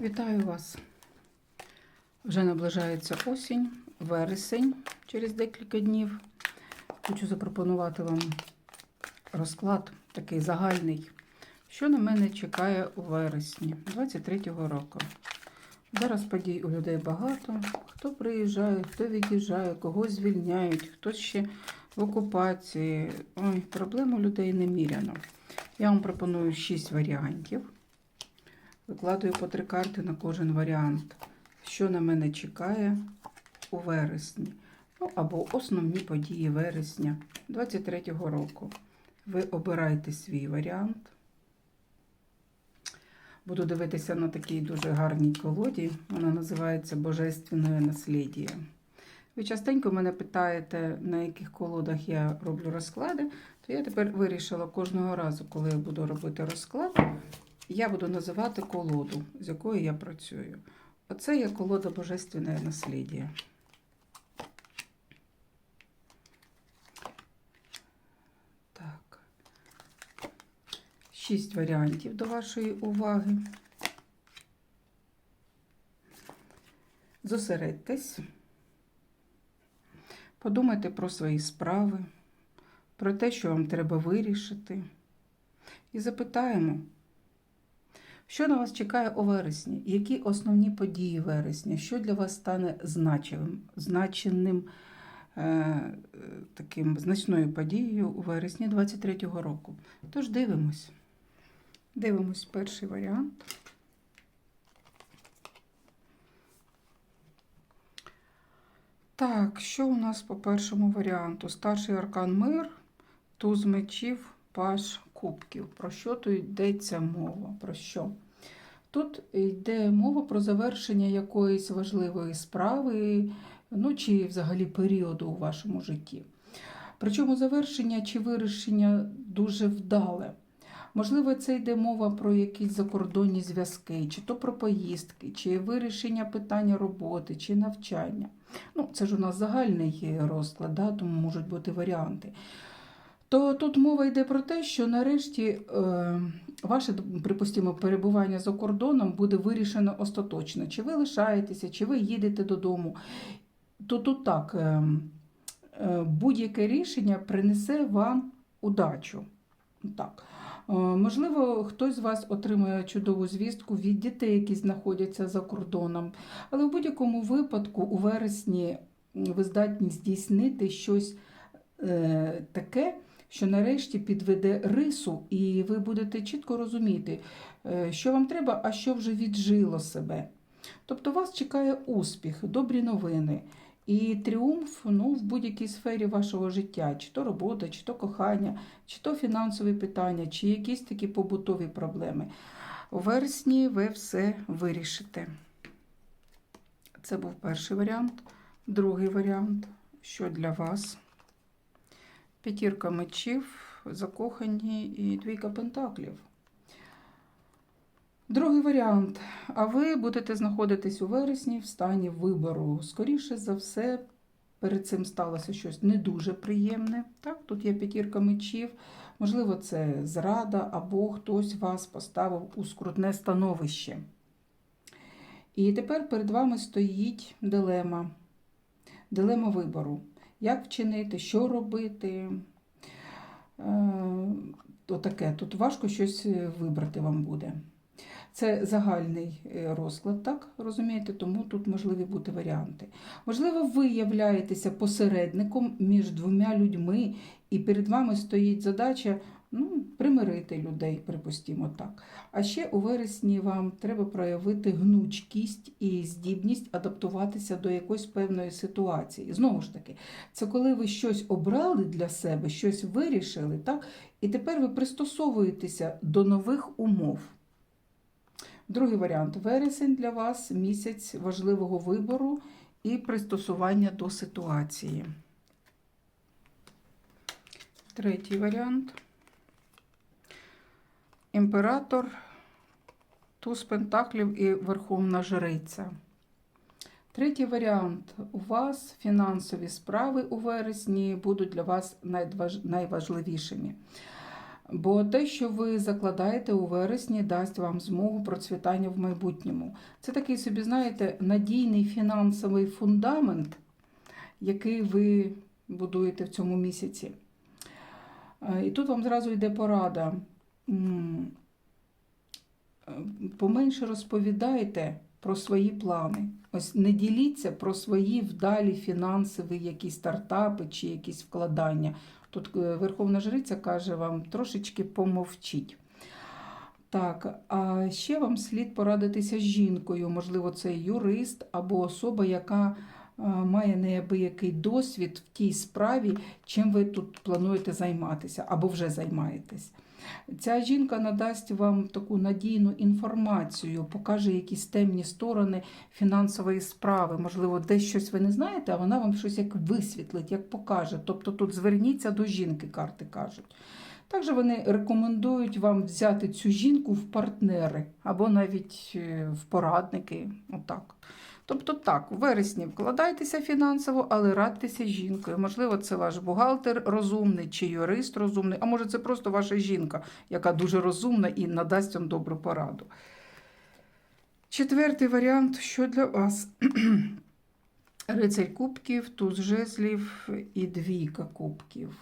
Вітаю вас! Вже наближається осінь, вересень через декілька днів. Хочу запропонувати вам розклад такий загальний, що на мене чекає у вересні 23-го року. Зараз подій у людей багато. Хто приїжджає, хто від'їжджає, когось звільняють, хтось ще в окупації. Ой, проблем у людей неміряно. Я вам пропоную 6 варіантів. Викладаю по три карти на кожен варіант, що на мене чекає у вересні. Ну, або основні події вересня 23-го року. Ви обирайте свій варіант. Буду дивитися на такій дуже гарній колоді. Вона називається Божественне наслідіє. Ви частенько мене питаєте, на яких колодах я роблю розклади, то я тепер вирішила кожного разу, коли я буду робити розклад, я буду називати колоду, з якою я працюю. Оце є колода Божественне наслідіє. Так. Шість варіантів до вашої уваги. Зосередьтесь, подумайте про свої справи, про те, що вам треба вирішити. І запитаємо, що на вас чекає у вересні? Які основні події вересня? Що для вас стане значимим, значеним е, таким значною подією у вересні 23-го року? Тож дивимось. Дивимось перший варіант. Так, що у нас по першому варіанту? Старший аркан мир, туз мечів, паш кубків. Про що тут йдеться мова? Про що? Тут йде мова про завершення якоїсь важливої справи, ну чи взагалі періоду у вашому житті. Причому завершення чи вирішення дуже вдале. Можливо, це йде мова про якісь закордонні зв'язки, чи то про поїздки, чи вирішення питання роботи, чи навчання. Ну, це ж у нас загальний розклад, да, тому можуть бути варіанти. То тут мова йде про те, що нарешті е, ваше, припустимо, перебування за кордоном буде вирішено остаточно. Чи ви лишаєтеся, чи ви їдете додому. То тут так, е, е, будь-яке рішення принесе вам удачу. Так. Можливо, хтось з вас отримує чудову звістку від дітей, які знаходяться за кордоном. Але в будь-якому випадку у вересні ви здатні здійснити щось таке, що нарешті підведе рису, і ви будете чітко розуміти, е, що вам треба, а що вже віджило себе. Тобто вас чекає успіх, добрі новини. І тріумф ну, в будь-якій сфері вашого життя, чи то робота, чи то кохання, чи то фінансові питання, чи якісь такі побутові проблеми. У вересні ви все вирішите. Це був перший варіант. Другий варіант, що для вас? П'ятірка мечів, закохані і двійка пентаклів. Другий варіант. А ви будете знаходитись у вересні в стані вибору. Скоріше за все, перед цим сталося щось не дуже приємне. Так, Тут є п'ятірка мечів. Можливо, це зрада, або хтось вас поставив у скрутне становище. І тепер перед вами стоїть дилема. Дилема вибору. Як вчинити, що робити? Е, Отаке. Тут важко щось вибрати вам буде. Це загальний е, розклад, так розумієте, тому тут можливі бути варіанти. Можливо, ви являєтеся посередником між двома людьми, і перед вами стоїть задача ну, примирити людей, припустімо так. А ще у вересні вам треба проявити гнучкість і здібність адаптуватися до якоїсь певної ситуації. Знову ж таки, це коли ви щось обрали для себе, щось вирішили, так? і тепер ви пристосовуєтеся до нових умов. Другий варіант вересень для вас місяць важливого вибору і пристосування до ситуації. Третій варіант. Імператор, туз пентаклів і Верховна Жриця. Третій варіант. У вас фінансові справи у вересні будуть для вас найважливішими. Бо те, що ви закладаєте у вересні, дасть вам змогу процвітання в майбутньому. Це такий собі, знаєте, надійний фінансовий фундамент, який ви будуєте в цьому місяці. Е, І тут вам зразу йде порада. Е, Поменше розповідайте про свої плани. Ось не діліться про свої вдалі фінансові якісь стартапи чи якісь вкладання. Тут е, Верховна Жриця каже вам трошечки помовчіть. Так, а ще вам слід порадитися з жінкою. Можливо, це юрист або особа, яка е, має неабиякий досвід в тій справі, чим ви тут плануєте займатися або вже займаєтесь. Ця жінка надасть вам таку надійну інформацію, покаже якісь темні сторони фінансової справи. Можливо, десь щось ви не знаєте, а вона вам щось як висвітлить, як покаже. Тобто тут зверніться до жінки, карти кажуть. Також вони рекомендують вам взяти цю жінку в партнери або навіть е, в порадники. Отак. Тобто так, у вересні вкладайтеся фінансово, але радьтеся з жінкою. Можливо, це ваш бухгалтер розумний чи юрист розумний, а може це просто ваша жінка, яка дуже розумна і надасть вам добру пораду. Четвертий варіант, що для вас? Рицарь кубків, туз жезлів і двійка кубків.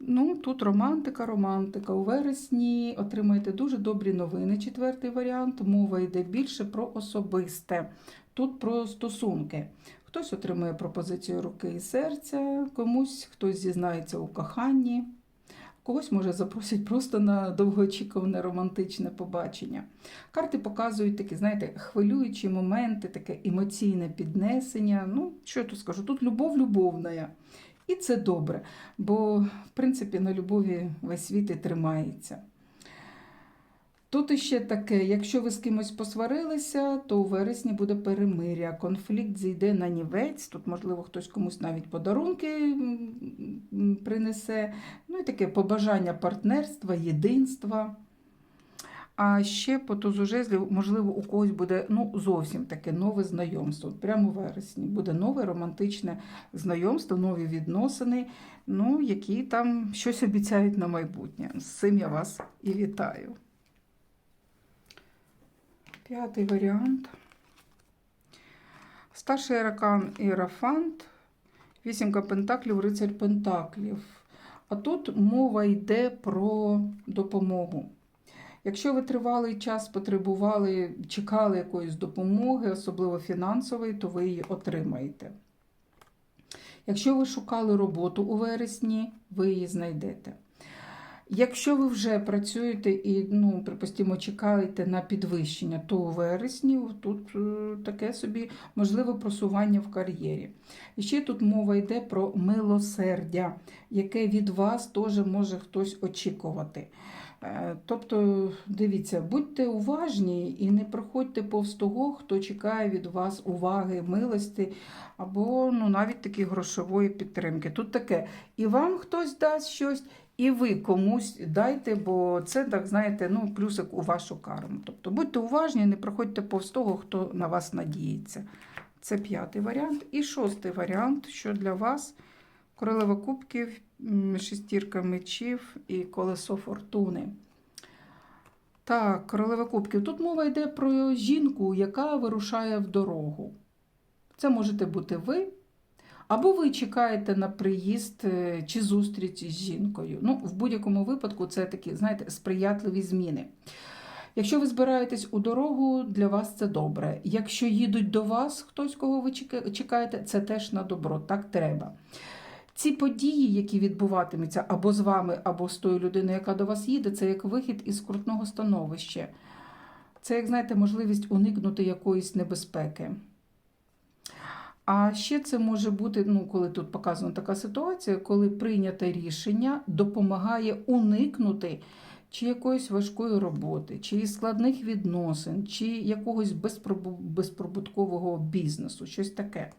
Ну, тут романтика, романтика. У вересні отримаєте дуже добрі новини. Четвертий варіант. Мова йде більше про особисте. Тут про стосунки. Хтось отримує пропозицію руки і серця, комусь хтось зізнається у коханні, когось може запросять просто на довгоочікуване романтичне побачення. Карти показують такі, знаєте, хвилюючі моменти, таке емоційне піднесення. Ну, що я тут скажу? Тут любов любовна. І це добре, бо, в принципі, на любові весь світ і тримається. Тут іще таке, якщо ви з кимось посварилися, то у вересні буде перемиря. Конфлікт зійде на нівець. Тут, можливо, хтось комусь навіть подарунки принесе. Ну і таке побажання партнерства, єдинства. А ще по тузу жезлів, можливо, у когось буде ну, зовсім таке нове знайомство. Прямо у вересні буде нове романтичне знайомство, нові відносини, ну, які там щось обіцяють на майбутнє. З цим я вас і вітаю. П'ятий варіант. Старший аркан Іерафант, вісімка пентаклів, рицарь пентаклів. А тут мова йде про допомогу. Якщо ви тривалий час потребували, чекали якоїсь допомоги, особливо фінансової, то ви її отримаєте. Якщо ви шукали роботу у вересні, ви її знайдете. Якщо ви вже працюєте і, ну, припустимо, чекаєте на підвищення, то у вересні тут е, таке собі можливе просування в кар'єрі. І ще тут мова йде про милосердя, яке від вас теж може хтось очікувати. Е, Тобто, дивіться, будьте уважні і не проходьте повз того, хто чекає від вас уваги, милості або ну, навіть такі грошової підтримки. Тут таке, і вам хтось дасть щось, і ви комусь дайте, бо це, так знаєте, ну, плюсик у вашу карму. Тобто будьте уважні, не проходьте повз того, хто на вас надіється. Це п'ятий варіант. І шостий варіант, що для вас королева кубків, шестірка мечів і колесо фортуни. Так, королева кубків. Тут мова йде про жінку, яка вирушає в дорогу. Це можете бути ви, або ви чекаєте на приїзд е, чи зустріч з жінкою. Ну, в будь-якому випадку це такі, знаєте, сприятливі зміни. Якщо ви збираєтесь у дорогу, для вас це добре. Якщо їдуть до вас хтось, кого ви чекаєте, це теж на добро, так треба. Ці події, які відбуватимуться або з вами, або з тою людиною, яка до вас їде, це як вихід із скрутного становища. Це, як знаєте, можливість уникнути якоїсь небезпеки. А ще це може бути, ну, коли тут показана така ситуація, коли прийняте рішення допомагає уникнути чи якоїсь важкої роботи, чи складних відносин, чи якогось безпробу- безприбуткового бізнесу, щось таке.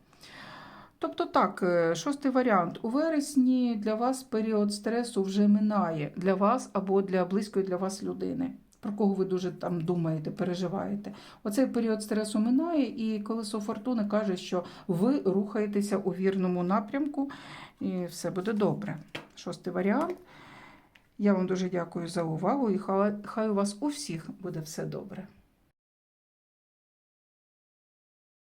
Тобто так, е, шостий варіант. У вересні для вас період стресу вже минає для вас або для близької для вас людини, про кого ви дуже там думаєте, переживаєте. Оцей період стресу минає, і колесо фортуни каже, що ви рухаєтеся у вірному напрямку, і все буде добре. Шостий варіант. Я вам дуже дякую за увагу і хай, у вас у всіх буде все добре.